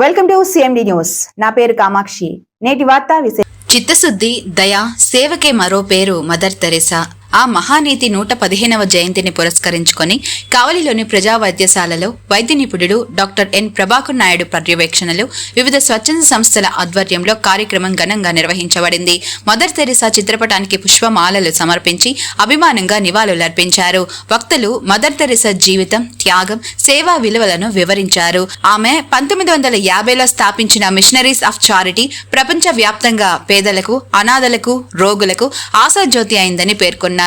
Welcome to CMD news నా పేరు కామాక్షి. నేటి వార్త విశేష చిత్తశుద్ధి దయ సేవకే మరో పేరు మదర్ తెరెసా. ఆ మహానీతి నూట పదిహేనవ జయంతిని పురస్కరించుకొని కావలిలోని ప్రజా వైద్యశాలలో వైద్య నిపుణుడు డాక్టర్ ఎన్ ప్రభాకర్ నాయుడు పర్యవేక్షణలో వివిధ స్వచ్ఛంద సంస్థల ఆధ్వర్యంలో కార్యక్రమం ఘనంగా నిర్వహించబడింది. మదర్ తెరిసా చిత్రపటానికి పుష్పమాలలు సమర్పించి అభిమానంగా నివాళులర్పించారు. వక్తలు మదర్ తెరిసా జీవితం త్యాగం సేవా విలువలను వివరించారు. ఆమె పంతొమ్మిది వందల యాభైలో స్థాపించిన మిషనరీస్ ఆఫ్ చారిటీ ప్రపంచ వ్యాప్తంగా పేదలకు అనాథలకు రోగులకు ఆశాజ్యోతి అయిందని పేర్కొన్నారు.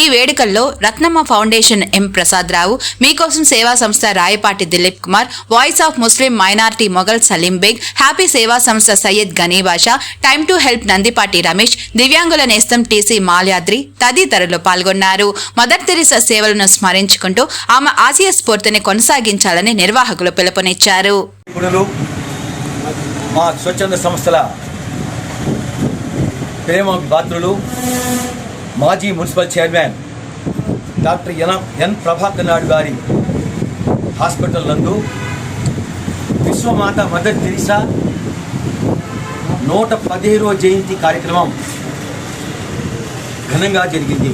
ఈ వేడుకల్లో రత్నమ్మ ఫౌండేషన్ ఎం ప్రసాద్ రావు మీకోసం సేవా సంస్థ Rayapati Dileep Kumar voice of Muslim minority Mughal Salim Baig happy సేవా సంస్థ Syed Ghanibasha time to help Nandipati Ramesh దివ్యాంగుల నేస్తం టీసీ మాల్యాద్రి తదితరులు పాల్గొన్నారు. మదర్ తెరిసా సేవలను స్మరించుకుంటూ ఆమె ఆశయ స్ఫూర్తిని కొనసాగించాలని నిర్వాహకులు పిలుపునిచ్చారు. మా స్వచ్ఛంద సంస్థల ప్రేమ పాత్రులు మాజీ municipal chairman doctor N N Prabhakar Naidu గారి హాస్పిటల్ నందు విశ్వమాత మదర్ తెరిసా నూట పదిహేనో జయంతి కార్యక్రమం ఘనంగా జరిగింది.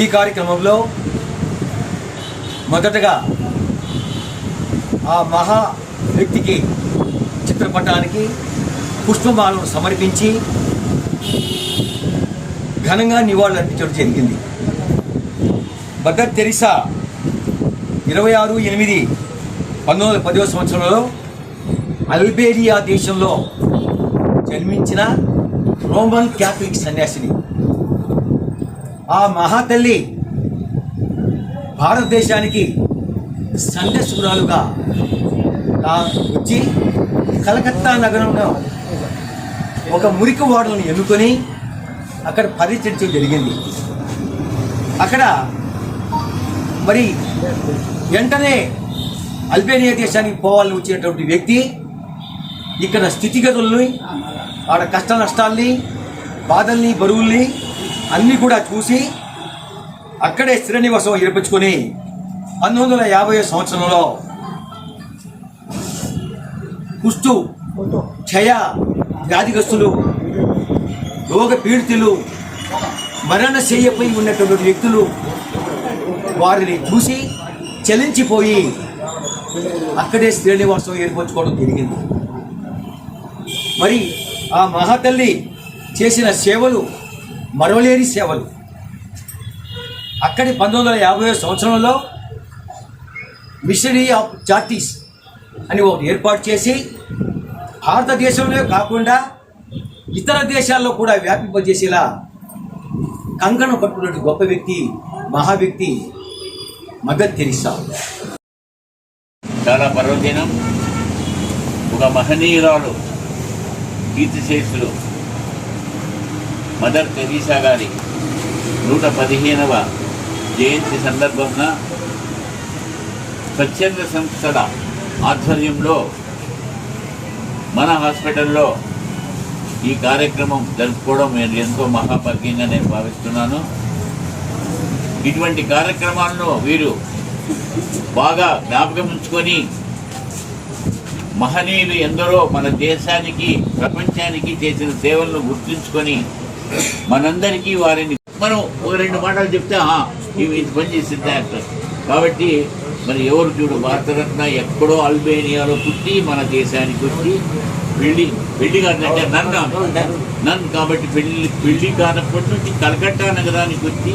ఈ కార్యక్రమంలో మొదటగా ఆ మహా వ్యక్తికి చిత్రపటానికి పుష్పమాలను సమర్పించి ఘనంగా నివాళులు అర్పించడం జరిగింది. మదర్ తెరిసా ఇరవై ఆరు ఎనిమిది పంతొమ్మిది వందల పదవ సంవత్సరంలో అల్బేరియా దేశంలో జన్మించిన రోమన్ క్యాథలిక్ సన్యాసిని. ఆ మహాతల్లి భారతదేశానికి సందర్శకురాలుగా వచ్చి కలకత్తా నగరంలో ఒక మురికి వాడలను ఎన్నుకొని అక్కడ పరిచర్చ జరిగింది. అక్కడ మరి వెంటనే అల్బేనియా దేశానికి పోవాలని వచ్చినటువంటి వ్యక్తి ఇక్కడ స్థితిగతుల్ని ఆడ కష్ట నష్టాల్ని బాధల్ని బరువుల్ని అన్నీ కూడా చూసి అక్కడే స్థిర నివాసం ఏర్పించుకొని పంతొమ్మిది వందల యాభై సంవత్సరంలో కుష్టు క్షయ వ్యాధిగ్రస్తులు రోగ పీడితులు మరణశయ్యపై ఉన్నటువంటి వ్యక్తులు వారిని చూసి చలించిపోయి అక్కడే శ్రీనివాసం నివాసం ఏర్పరచుకోవడం జరిగింది. మరి ఆ మహాతల్లి చేసిన సేవలు మరవలేని సేవలు. అక్కడి పంతొమ్మిది వందల యాభై సంవత్సరంలో మిషనరీ ఆఫ్ చార్టీస్ అని ఒకటి ఏర్పాటు చేసి భారతదేశంలో కాకుండా ఇతర దేశాల్లో కూడా వ్యాపింపజేసేలా కంకణం కట్టుకున్నటువంటి గొప్ప వ్యక్తి మహా వ్యక్తి మదర్ తెరిసా చాలా పర్వదినం. ఒక మహనీయురాలు కీర్తిశేషులు మదర్ తెరీసా గారి నూట పదిహేనవ జయంతి సందర్భంగా స్వచ్ఛంద సంస్థల ఆధ్వర్యంలో మన హాస్పిటల్లో ఈ కార్యక్రమం జరుపుకోవడం నేను ఎంతో మహాభాగ్యంగా నేను భావిస్తున్నాను. ఇటువంటి కార్యక్రమాలను వీరు బాగా జ్ఞాపకం ఉంచుకొని మహనీయులు ఎందరో మన దేశానికి ప్రపంచానికి చేసిన సేవలను గుర్తుంచుకొని మనందరికీ వారిని మనం ఒక రెండు మాటలు చెప్తే ఇవి ఇది పని చేసింది కాబట్టి మరి ఎవరు చూడు భారతరత్న ఎక్కడో అల్బేనియాలో పుట్టి మన దేశానికి వచ్చి పెళ్ళి పెళ్ళి కాదంటే నన్ను నన్ను కాబట్టి పెళ్ళి పెళ్ళి కానప్పటి నుంచి కలకట్టా నగరానికి వచ్చి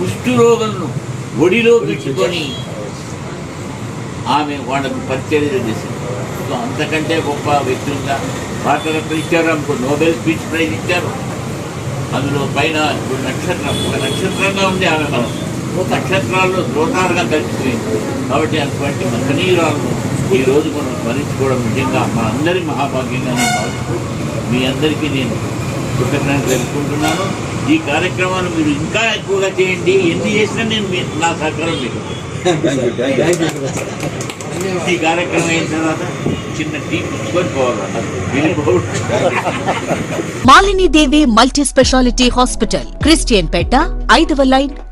కుష్టు రోగులను ఒడిలో పెట్టుకొని ఆమె వాళ్ళకు పరిచర్య చేసింది. సో అంతకంటే గొప్ప వ్యక్తి ఉందా భారతరత్న ఇచ్చారు అనుకో నోబెల్ స్పీచ్ ప్రైజ్ ఇచ్చారు. అందులో పైన ఇప్పుడు నక్షత్రం ఒక నక్షత్రంగా ఉంది ఆమె మనం నక్షత్రాల్లో ద్రోతాలుగా కలిసిపోయింది కాబట్టి అటువంటి మహనీయురాలను ఈ రోజు మనం స్మరించుకోవడం నిజంగా మా అందరి మహాభాగ్యంగా నేను భావిస్తూ మీ అందరికీ నేను కృతజ్ఞత తెలుపుకుంటున్నాను. ఈ కార్యక్రమాన్ని మీరు ఇంకా ఎక్కువగా చేయండి. ఎన్ని చేసినా నేను మీ- నా సహకారం మీకు. ఈ కార్యక్రమం అయిన తర్వాత చిన్న టీ పుచ్చుకొని Malini Devi multi speciality hospital Christian Peta ఐదవ line